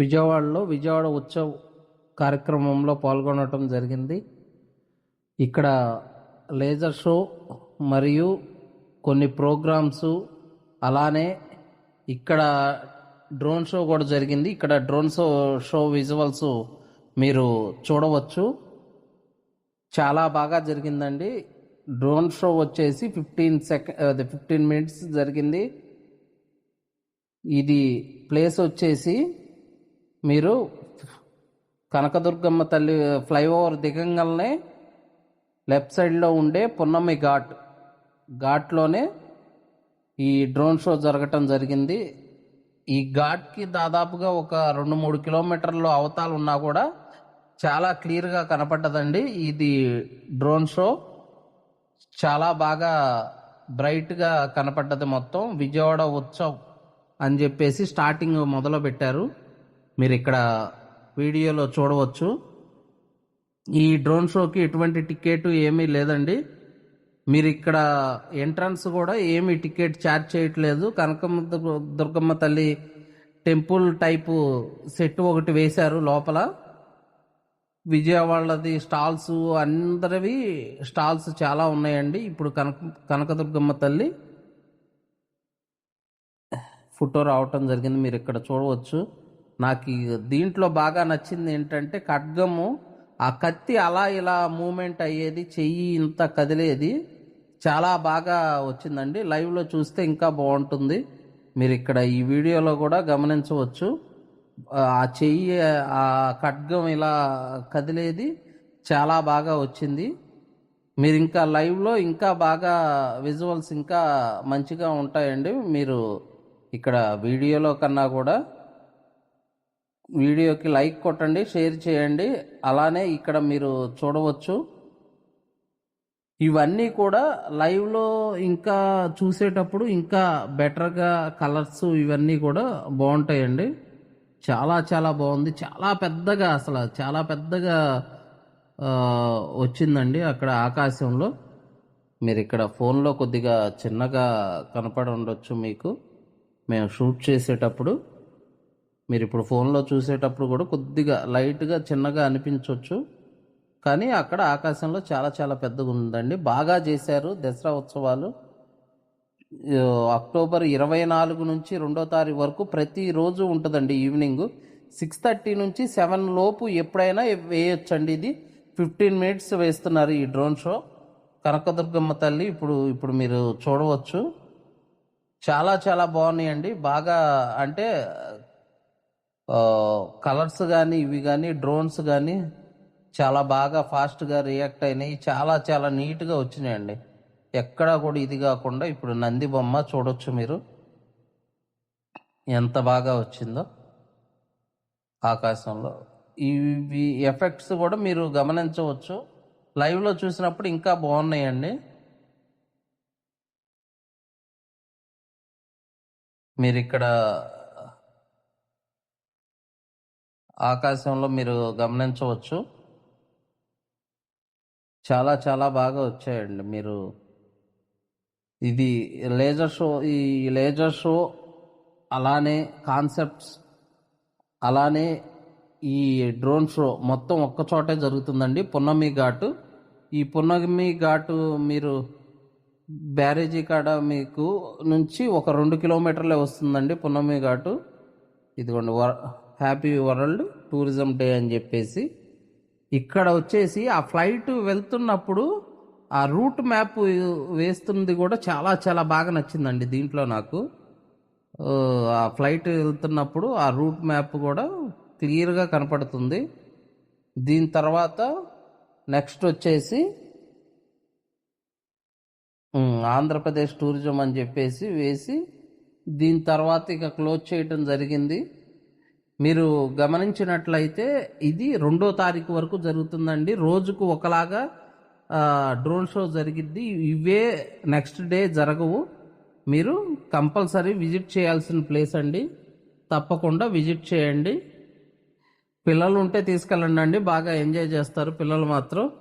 విజయవాడలో విజయవాడ ఉత్సవ్ కార్యక్రమంలో పాల్గొనటం జరిగింది. ఇక్కడ లేజర్ షో మరియు కొన్ని ప్రోగ్రామ్స్ అలానే ఇక్కడ డ్రోన్ షో కూడా జరిగింది. ఇక్కడ డ్రోన్ షో షో విజువల్స్ మీరు చూడవచ్చు. చాలా బాగా జరిగిందండి. డ్రోన్ షో వచ్చేసి ఫిఫ్టీన్ సెకండ్ ఫిఫ్టీన్ మినిట్స్ జరిగింది. ఇది ప్లేస్ వచ్చేసి మీరు కనకదుర్గమ్మ తల్లి ఫ్లైఓవర్ దిగంగానే లెఫ్ట్ సైడ్లో ఉండే పున్నమి ఘాట్ ఘాట్లోనే ఈ డ్రోన్ షో జరగటం జరిగింది. ఈ ఘాట్కి దాదాపుగా ఒక రెండు మూడు కిలోమీటర్లు అవతాలు ఉన్నా కూడా చాలా క్లియర్గా కనపడ్డదండి ఇది డ్రోన్ షో. చాలా బాగా బ్రైట్గా కనపడ్డది మొత్తం. విజయవాడ ఉత్సవ్ అని చెప్పేసి స్టార్టింగ్ మొదలు పెట్టారు మీరు ఇక్కడ వీడియోలో చూడవచ్చు. ఈ డ్రోన్ షోకి ఎటువంటి టికెట్ ఏమీ లేదండి. మీరు ఇక్కడ ఎంట్రన్స్ కూడా ఏమీ టికెట్ ఛార్జ్ చేయట్లేదు. కనకమ్మ దుర్గ- దుర్గమ్మ తల్లి టెంపుల్ టైపు సెట్ ఒకటి వేశారు లోపల. విజయవాడది స్టాల్స్ అందరివి స్టాల్స్ చాలా ఉన్నాయండి. ఇప్పుడు కనక కనకదుర్గమ్మ తల్లి ఫోటో రావటం జరిగింది. మీరు ఇక్కడ చూడవచ్చు. నాకు దీంట్లో బాగా నచ్చింది ఏంటంటే ఖడ్గము ఆ కత్తి అలా ఇలా మూమెంట్ అయ్యేది చెయ్యి ఇంత కదిలేది. చాలా బాగా వచ్చిందండి. లైవ్లో చూస్తే ఇంకా బాగుంటుంది. మీరు ఇక్కడ ఈ వీడియోలో కూడా గమనించవచ్చు. ఆ చెయ్యి ఆ ఖడ్గం ఇలా కదిలేది. చాలా బాగా వచ్చింది. మీరు ఇంకా లైవ్లో ఇంకా బాగా విజువల్స్ ఇంకా మంచిగా ఉంటాయండి. మీరు ఇక్కడ వీడియోలో కన్నా కూడా వీడియోకి లైక్ కొట్టండి షేర్ చేయండి. అలానే ఇక్కడ మీరు చూడవచ్చు. ఇవన్నీ కూడా లైవ్లో ఇంకా చూసేటప్పుడు ఇంకా బెటర్గా కలర్స్ ఇవన్నీ కూడా బాగుంటాయండి. చాలా చాలా బాగుంది. చాలా పెద్దగా అసలు చాలా పెద్దగా వచ్చిందండి అక్కడ ఆకాశంలో. మీరు ఇక్కడ ఫోన్లో కొద్దిగా చిన్నగా కనపడి ఉండొచ్చు మీకు. మేము షూట్ చేసేటప్పుడు. మీరు ఇప్పుడు ఫోన్లో చూసేటప్పుడు కూడా కొద్దిగా లైట్గా చిన్నగా అనిపించవచ్చు కానీ అక్కడ ఆకాశంలో చాలా చాలా పెద్దగా ఉందండి. బాగా చేశారు దసరా ఉత్సవాలు. అక్టోబర్ ఇరవై నాలుగు నుంచి రెండో తారీఖు వరకు ప్రతిరోజు ఉంటుందండి ఈవినింగ్. సిక్స్ థర్టీ నుంచి సెవెన్ లోపు ఎప్పుడైనా వేయొచ్చండి ఇది. ఫిఫ్టీన్ మినిట్స్ వేస్తున్నారు ఈ డ్రోన్ షో. కనకదుర్గమ్మ తల్లి ఇప్పుడు ఇప్పుడు మీరు చూడవచ్చు. చాలా చాలా బాగున్నాయండి. బాగా అంటే కలర్స్ కానీ ఇవి కానీ డ్రోన్స్ కానీ చాలా బాగా ఫాస్ట్గా రియాక్ట్ అయినాయి. చాలా చాలా నీట్గా వచ్చినాయండి. ఎక్కడా కూడా ఇది కాకుండా ఇప్పుడు నంది బొమ్మ చూడొచ్చు మీరు. ఎంత బాగా వచ్చిందో ఆకాశంలో. ఇవి ఎఫెక్ట్స్ కూడా మీరు గమనించవచ్చు. లైవ్లో చూసినప్పుడు ఇంకా బాగున్నాయండి. మీరు ఇక్కడ ఆకాశంలో మీరు గమనించవచ్చు. చాలా చాలా బాగా వచ్చాయండి మీరు. ఇది లేజర్ షో ఈ లేజర్ షో అలానే కాన్సెప్ట్స్ అలానే ఈ డ్రోన్ షో మొత్తం ఒక్క చోటే జరుగుతుందండి. పున్నమి ఘాటు. ఈ పున్నమి ఘాటు మీరు బ్యారేజీ కాడ మీకు నుంచి ఒక రెండు కిలోమీటర్లే వస్తుందండి పున్నమి ఘాటు. ఇదిగోండి వర్ హ్యాపీ వరల్డ్ టూరిజం డే అని చెప్పేసి ఇక్కడ వచ్చేసి ఆ ఫ్లైట్ వెళ్తున్నప్పుడు ఆ రూట్ మ్యాప్ వేస్తుంది కూడా చాలా చాలా బాగా నచ్చిందండి దీంట్లో నాకు. ఆ, ఫ్లైట్ వెళ్తున్నప్పుడు ఆ రూట్ మ్యాప్ కూడా క్లియర్గా కనపడుతుంది. దీని తర్వాత నెక్స్ట్ వచ్చేసి ఆంధ్రప్రదేశ్ టూరిజం అని చెప్పేసి వేసి దీని తర్వాత ఇక క్లోజ్ చేయటం జరిగింది. మీరు గమనించినట్లయితే ఇది రెండో తారీఖు వరకు జరుగుతుందండి. రోజుకు ఒకలాగా డ్రోన్ షో జరిగిద్ది. ఇవే నెక్స్ట్ డే జరగవు. మీరు కంపల్సరీ విజిట్ చేయాల్సిన ప్లేస్ అండి. తప్పకుండా విజిట్ చేయండి. పిల్లలు ఉంటే తీసుకెళ్ళండి అండి బాగా ఎంజాయ్ చేస్తారు పిల్లలు మాత్రం.